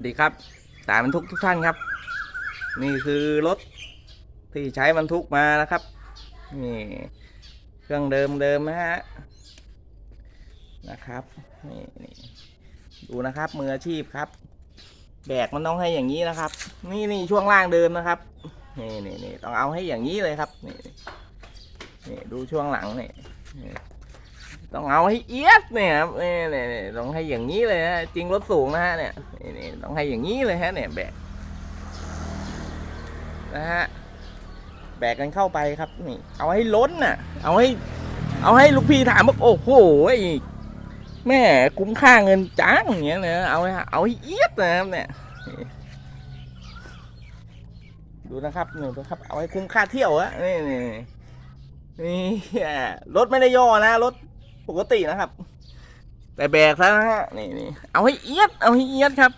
วัสดีครับสายบรรทุกทุกท่านครับ นี่คือรถที่ใช้บรรทุกมานะครับนี่เครื่องเดิมเดิมนะฮะนะครับนี่นี่ดูนะครับมืออาชีพครับ แบกมันต้องให้อย่างนี้นะครับ นี่นี่ช่วงล่างเดิมนะครับนี่นี่นี่ต้องเอาให้อย่างนี้เลยครับนี่นี่ดูช่วงหลังนี่ ต้องเอาให้เอียดเนี่ยครับนี่นี่นี่ต้องให้อย่างนี้เลยนะจริงรถสูงนะฮะเนี่ยนี่นต้องให้อย่างนี้เลยฮะเนี่ยแบกนะฮะแบกกันเข้าไปครับนี่เอาให้ล้นน่ะ เอาให้ เอาให้ลูกพี่ถามว่าโอ้โหแม่คุ้มค่าเงินจังอย่างเงี้ยนะเอาเอาให้เอียดนะครับเนี่ยดูนะครับนี่ดูครับ เอาให้คุ้มค่าเที่ยวอะนี่นี่นี่รถไม่ได้ย่อนะรถ ปกตินะครับ แต่แบกแล้วนะฮะนี่นี่เอาให้เอียดเอาให้เอียดครับ